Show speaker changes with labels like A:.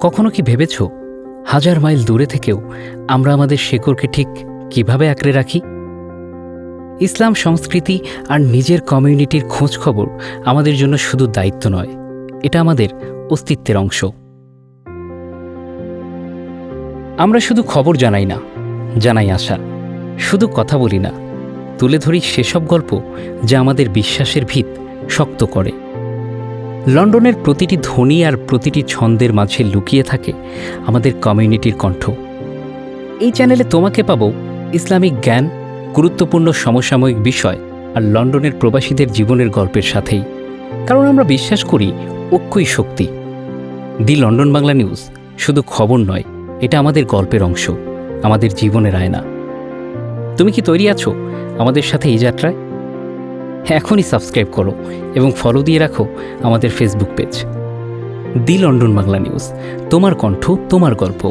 A: কখনো কি ভেবেছ, হাজার মাইল দূরে থেকেও আমরা আমাদের শেকড়কে ঠিক কীভাবে আঁকড়ে রাখি? ইসলাম সংস্কৃতি আর নিজের কমিউনিটির খোঁজ খবর আমাদের জন্য শুধু দায়িত্ব নয়, এটা আমাদের অস্তিত্বের অংশ। আমরা শুধু খবর জানাই না, জানাই আশা। শুধু কথা বলি না, তুলে ধরি সেসব গল্প যা আমাদের বিশ্বাসের ভিত শক্ত করে। লন্ডনের প্রতিটি ধ্বনি আর প্রতিটি ছন্দের মাঝে লুকিয়ে থাকে আমাদের কমিউনিটির কণ্ঠ। এই চ্যানেলে তোমাকে পাবো ইসলামিক জ্ঞান, গুরুত্বপূর্ণ সমসাময়িক বিষয় আর লন্ডনের প্রবাসীদের জীবনের গল্পের সাথেই। কারণ আমরা বিশ্বাস করি ঐক্যই শক্তি। দি লন্ডন বাংলা নিউজ, শুধু খবর নয়, এটা আমাদের গল্পের অংশ, আমাদের জীবনের আয়না। তুমি কি তৈরি আছো আমাদের সাথে এই যাত্রায়? এখনই সাবস্ক্রাইব করো এবং ফলো দিয়ে রাখো আমাদের Facebook page the London Bangla news তোমার কণ্ঠ, তোমার গল্প।